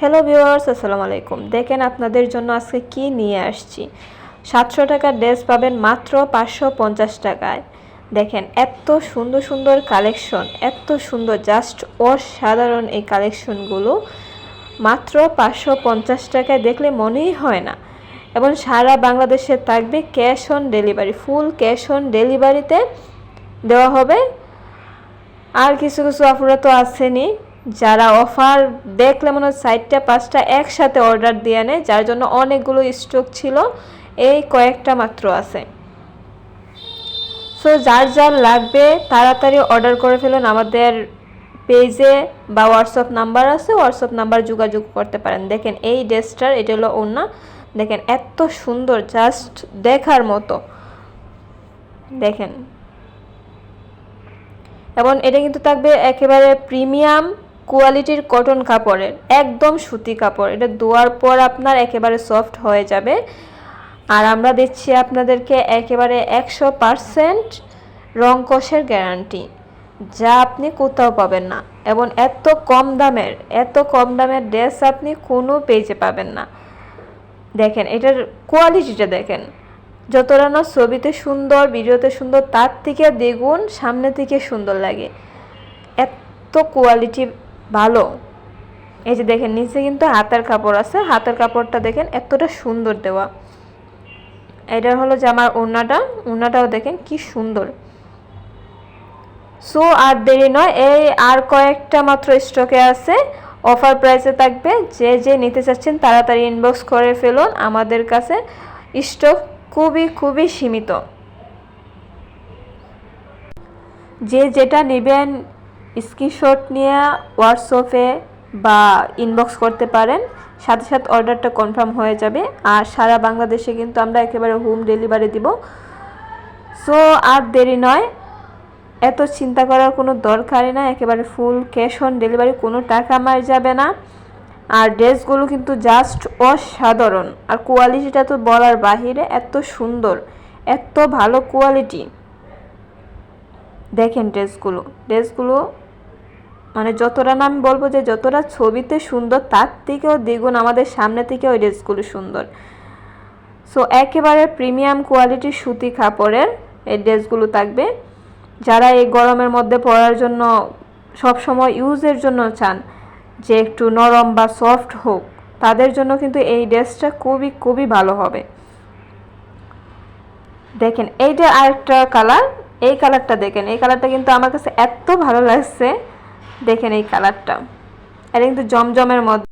Hello viewers আসসালামু আলাইকুম। দেখেন আপনাদের জন্য আজকে কি নিয়ে আসছি। সাতশো টাকার ড্রেস পাবেন মাত্র পাঁচশো পঞ্চাশ টাকায়। দেখেন, এত সুন্দর সুন্দর কালেকশন, এত সুন্দর, জাস্ট অসাধারণ এই কালেকশনগুলো। মাত্র পাঁচশো পঞ্চাশ টাকায় দেখলে মনেই হয় না। এবং সারা বাংলাদেশে থাকবে cash on delivery, full cash on ডেলিভারিতে দেওয়া হবে। আর কিছু কিছু আপুরা তো আসেনি যারা অফার দেখলে মনে হয় চারটা পাঁচটা একসাথে অর্ডার দিয়ে নেয়, যার জন্য অনেকগুলো স্টক ছিল, এই কয়েকটা মাত্র আছে। সো যার যার লাগবে, তাড়াতাড়ি অর্ডার করে ফেলুন। আমাদের পেজে বা হোয়াটসঅ্যাপ নাম্বার আছে হোয়াটসঅ্যাপ নাম্বার যোগাযোগ করতে পারেন। দেখেন, এই ড্রেসটার, এটা হলো ওনা দেখেন, এত সুন্দর জাস্ট দেখার মতো। দেখেন। এবং এটা কিন্তু থাকবে একেবারে প্রিমিয়াম কোয়ালিটির কটন কাপড়ের, একদম সুতি কাপড়। এটা ধোয়ার পর আপনার একেবারে সফট হয়ে যাবে। আর আমরা দিচ্ছি আপনাদেরকে একেবারে একশো পারসেন্ট রং কষের গ্যারান্টি যা আপনি কোথাও পাবেন না। এবং এত কম দামের, এত কম দামের ড্রেস আপনি কোনো পেজে পাবেন না। দেখেন, এটার কোয়ালিটিটা দেখেন। যতটা না ছবিতে সুন্দর, ভিডিওতে সুন্দর, তার থেকে দ্বিগুণ, সামনে থেকে সুন্দর লাগে। এত কোয়ালিটি ভালো। এই যে দেখেন, নিচে কিন্তু হাতের কাপড় আছে। হাতের কাপড়টা দেখেন, এতটা সুন্দর দেওয়া। এটা হলো যে আমার ওড়নাটা। ওড়নাটাও দেখেন, কি সুন্দর। সো আর দেরি নয়, এই আর কয়েকটা মাত্র স্টকে আছে। অফার প্রাইসে থাকবে। যে যে নিতে চাচ্ছেন, তাড়াতাড়ি ইনবক্স করে ফেলুন। আমাদের কাছে স্টক খুবই খুবই সীমিত। যে যেটা নেবেন স্ক্রিনশট নিয়ে হোয়াটসঅ্যাপে বা ইনবক্স করতে পারেন। সাথে সাথে অর্ডারটা কনফার্ম হয়ে যাবে। আর সারা বাংলাদেশে কিন্তু আমরা একেবারে হোম ডেলিভারি দিব। সো আর দেরি নয়। এত চিন্তা করার কোনো দরকারই না একেবারে ফুল ক্যাশ অন ডেলিভারি কোনো টাকা মার যাবে না। আর ড্রেসগুলো কিন্তু জাস্ট অসাধারণ। আর কোয়ালিটিটা তো বলার বাহিরে এত সুন্দর, এত ভালো কোয়ালিটি দেখেন ড্রেসগুলো। ড্রেসগুলো মানে যতটা না আমি বলব যে যতটা ছবিতে সুন্দর, তার থেকেও দ্বিগুণ আমাদের সামনে থেকে ওই ড্রেসগুলো সুন্দর। সো একেবারে প্রিমিয়াম কোয়ালিটির সুতি কাপড়ের এই ড্রেসগুলো থাকবে। যারা এই গরমের মধ্যে পরার জন্য সব সময় ইউজের জন্য চান, যে একটু নরম বা সফট হোক, তাদের জন্য কিন্তু এই ড্রেসটা খুবই খুবই ভালো হবে। দেখেন, এইটা আরেকটা কালার এই কালারটা দেখেন, এই কালারটা কিন্তু আমার কাছে এত ভালো লাগছে। দেখেন এই কালারটা। এটা কিন্তু জমজমের মধ্যে